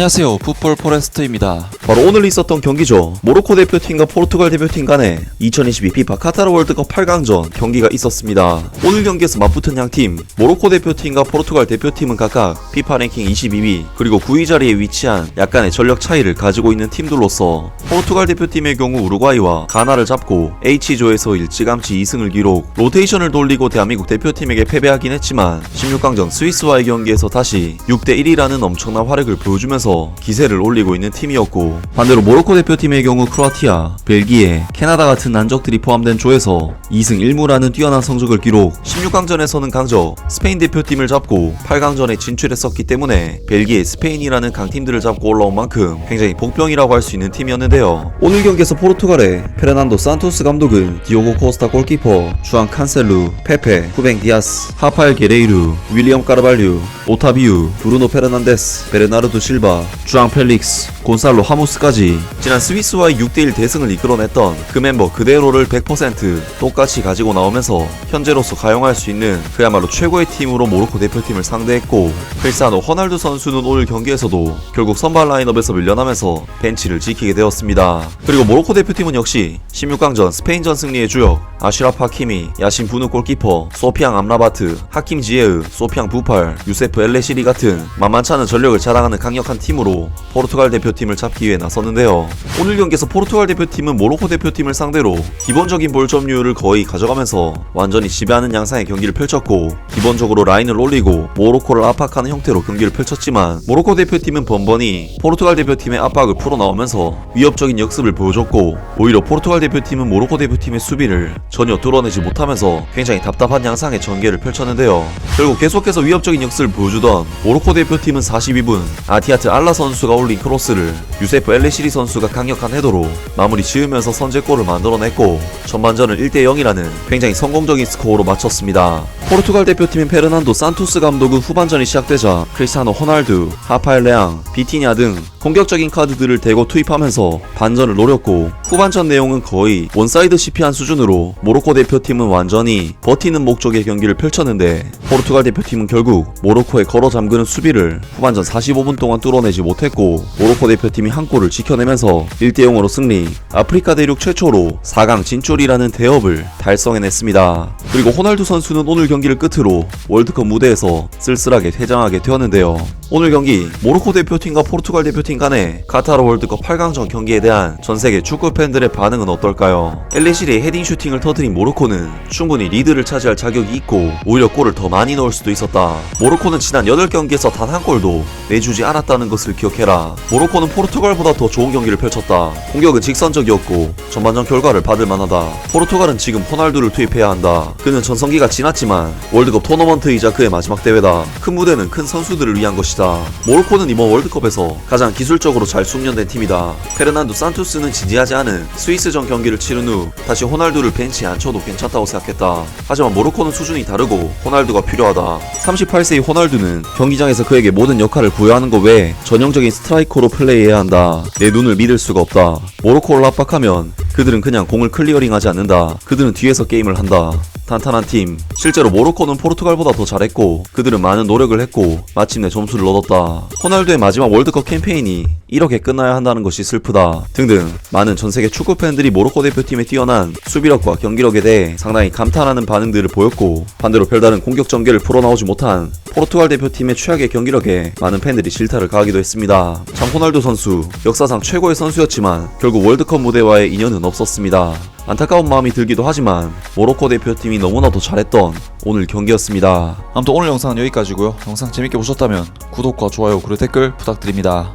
안녕하세요. 풋볼 포레스트입니다. 바로 오늘 있었던 경기죠. 모로코 대표팀과 포르투갈 대표팀 간에 2022 피파 카타르 월드컵 8강전 경기가 있었습니다. 오늘 경기에서 맞붙은 양팀, 모로코 대표팀과 포르투갈 대표팀은 각각 피파 랭킹 22위, 그리고 9위 자리에 위치한 약간의 전력 차이를 가지고 있는 팀들로서 포르투갈 대표팀의 경우 우루과이와 가나를 잡고 H조에서 일찌감치 2승을 기록, 로테이션을 돌리고 대한민국 대표팀에게 패배하긴 했지만 16강전 스위스와의 경기에서 다시 6대1이라는 엄청난 활약을 보여주면서 기세를 올리고 있는 팀이었고 반대로 모로코 대표팀의 경우 크로아티아, 벨기에, 캐나다 같은 난적들이 포함된 조에서 2승 1무라는 뛰어난 성적을 기록 16강전에서는 강적 스페인 대표팀을 잡고 8강전에 진출했었기 때문에 벨기에, 스페인이라는 강팀들을 잡고 올라온 만큼 굉장히 복병이라고 할 수 있는 팀이었는데요. 오늘 경기에서 포르투갈의 페르난도 산토스 감독은 디오고 코스타 골키퍼, 주안 칸셀루, 페페, 후뱅 디아스, 하파엘 게레이루, 윌리엄 까르발류, 오타비우, 브루노 페르난데스, 베르나르도 실바, 주앙 펠릭스, 곤살로 하무스까지 지난 스위스와의 6대1 대승을 이끌어냈던 그 멤버 그대로를 100% 똑같이 가지고 나오면서 현재로서 가용할 수 있는 그야말로 최고의 팀으로 모로코 대표팀을 상대했고 크리스티아노 호날두 선수는 오늘 경기에서도 결국 선발 라인업에서 밀려나면서 벤치를 지키게 되었습니다. 그리고 모로코 대표팀은 역시 16강전 스페인전 승리의 주역 아슈라프 하키미, 야신 부누 골키퍼, 소피앙 암라바트, 하킴 지에으, 소피앙 부팔, 유세프 엘레시리 같은 만만치 않은 전력을 자랑하는 강력한 팀으로 포르투갈 대표팀을 잡기 위해 나섰는데요. 오늘 경기에서 포르투갈 대표팀은 모로코 대표팀을 상대로 기본적인 볼 점유율을 거의 가져가면서 완전히 지배하는 양상의 경기를 펼쳤고 기본적으로 라인을 올리고 모로코를 압박하는 형태로 경기를 펼쳤지만 모로코 대표팀은 번번이 포르투갈 대표팀의 압박을 풀어나오면서 위협적인 역습을 보여줬고 오히려 포르투갈 대표팀은 모로코 대표팀의 수비를 전혀 뚫어내지 못하면서 굉장히 답답한 양상의 전개를 펼쳤는데요. 결국 계속해서 위협적인 역습을 보여주던 모로코 대표팀은 42분 아티아트 알라 선수가 올린 크로스를 유세프 엘레시리 선수가 강력한 헤더로 마무리 지으면서 선제골을 만들어냈고 전반전을 1대0이라는 굉장히 성공적인 스코어로 마쳤습니다. 포르투갈 대표팀인 페르난도 산투스 감독은 후반전이 시작되자 크리스티아노 호날두, 하파엘 레앙, 비티냐 등 공격적인 카드들을 대거 투입하면서 반전을 노렸고 후반전 내용은 거의 원사이드 시피한 수준으로 모로코 대표팀은 완전히 버티는 목적의 경기를 펼쳤는데 포르투갈 대표팀은 결국 모로코의 걸어 잠그는 수비를 후반전 45분 동안 뚫어내지 못했고 모로코 대표팀이 한 골을 지켜내면서 1대0으로 승리 아프리카 대륙 최초로 4강 진출이라는 대업을 달성해냈습니다. 그리고 호날두 선수는 오늘 경기를 끝으로 월드컵 무대에서 쓸쓸하게 퇴장하게 되었는데요. 오늘 경기 모로코 대표팀과 포르투갈 대표팀 간의 카타르 월드컵 8강전 경기에 대한 전 세계 축구 팬들의 반응은 어떨까요? 엘레시리의 헤딩 슈팅을 터뜨린 모로코는 충분히 리드를 차지할 자격이 있고 오히려 골을 더 많이 넣을 수도 있었다. 모로코는 지난 8경기에서 단 한 골도 내주지 않았다는 것을 기억해라. 모로코는 포르투갈보다 더 좋은 경기를 펼쳤다. 공격은 직선적이었고 전반전 결과를 받을 만하다. 포르투갈은 지금 호날두를 투입해야 한다. 그는 전성기가 지났지만 월드컵 토너먼트이자 그의 마지막 대회다. 큰 무대는 큰 선수들을 위한 것이다. 모로코는 이번 월드컵에서 가장 기술적으로 잘 숙련된 팀이다. 페르난도 산투스는 진지하지 않은 스위스전 경기를 치른 후 다시 호날두를 벤치에 앉혀도 괜찮다고 생각했다. 하지만 모로코는 수준이 다르고 호날두가 필요하다. 38세의 호날두는 경기장에서 그에게 모든 역할을 부여하는 것 외에 전형적인 스트라이커로 플레이해야 한다. 내 눈을 믿을 수가 없다. 모로코를 압박하면 그들은 그냥 공을 클리어링하지 않는다. 그들은 뒤에서 게임을 한다. 탄탄한 팀. 실제로 모로코는 포르투갈보다 더 잘했고 그들은 많은 노력을 했고 마침내 점수를 얻었다. 호날두의 마지막 월드컵 캠페인이 이렇게 끝나야 한다는 것이 슬프다. 등등 많은 전 세계 축구 팬들이 모로코 대표팀의 뛰어난 수비력과 경기력에 대해 상당히 감탄하는 반응들을 보였고 반대로 별다른 공격 전개를 풀어나오지 못한 포르투갈 대표팀의 최악의 경기력에 많은 팬들이 질타를 가하기도 했습니다. 참 호날두 선수 역사상 최고의 선수였지만 결국 월드컵 무대와의 인연은 없었습니다. 안타까운 마음이 들기도 하지만 모로코 대표팀이 너무나도 잘했던 오늘 경기였습니다. 아무튼 오늘 영상은 여기까지고요. 영상 재밌게 보셨다면 구독과 좋아요 그리고 댓글 부탁드립니다.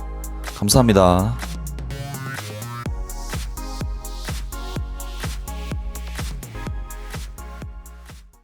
감사합니다.